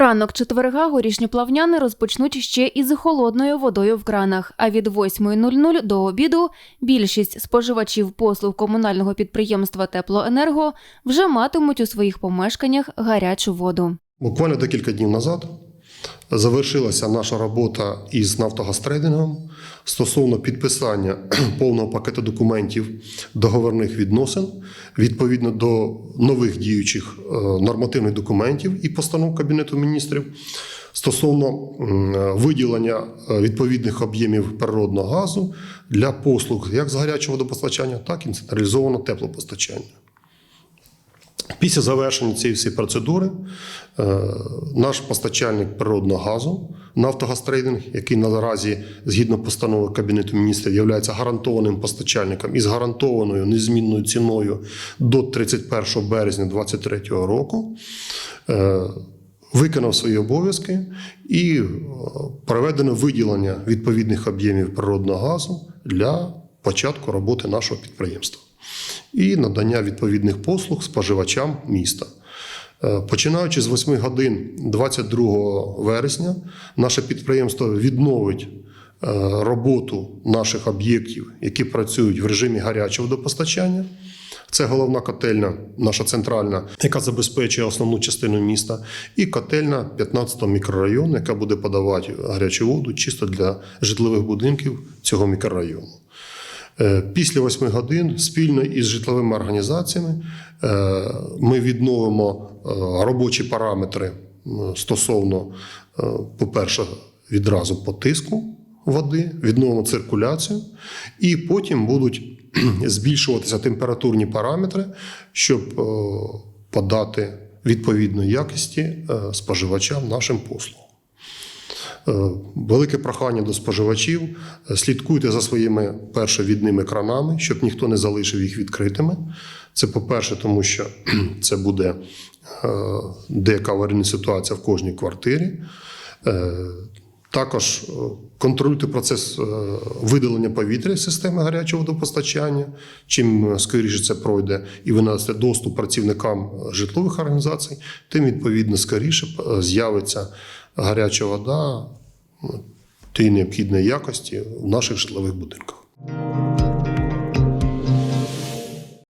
Ранок четверга горішні плавняни розпочнуть ще із холодною водою в кранах. А від 8.00 до обіду більшість споживачів послуг комунального підприємства Теплоенерго вже матимуть у своїх помешканнях гарячу воду. Буквально декілька днів назад завершилася наша робота із Нафтогазтрейдингом стосовно підписання повного пакету документів договорних відносин відповідно до нових діючих е, нормативних документів і постанов Кабінету міністрів стосовно виділення е, відповідних об'ємів природного газу для послуг як з гарячого водопостачання, так і централізованого теплопостачання. Після завершення цієї всієї процедури е, наш постачальник природного газу Нафтогазтрейдинг, який наразі згідно постанови Кабінету міністрів є гарантованим постачальником із гарантованою незмінною ціною до 31 березня 2023 року, е, виконав свої обов'язки і е, проведено виділення відповідних об'ємів природного газу для початку роботи нашого підприємства і надання відповідних послуг споживачам міста. Е, Починаючи з 8 годин 22 вересня, наше підприємство відновить е, роботу наших об'єктів, які працюють в режимі гарячого водопостачання. Це головна котельня, наша центральна, яка забезпечує основну частину міста, і котельня 15-го мікрорайону, яка буде подавати гарячу воду чисто для житлових будинків цього мікрорайону. Е, Після 8 годин спільно із житловими організаціями е, ми відновимо е, робочі параметри стосовно, по-перше, відразу по тиску води, відновимо циркуляцію, і потім будуть збільшуватися температурні параметри, щоб подати відповідної якості споживачам нашим послугам. Е, Велике прохання до споживачів. е, Слідкуйте за своїми першовідними кранами, щоб ніхто не залишив їх відкритими. Це по-перше, тому що це буде е, деяка аварійна ситуація в кожній квартирі. Також е, контролюйте процес е, видалення повітря з системи гарячого водопостачання. Чим е, скоріше це пройде, і ви надасте доступ працівникам житлових організацій, тим відповідно скоріше з'явиться гаряча вода ну, тієї необхідної якості в наших житлових будинках.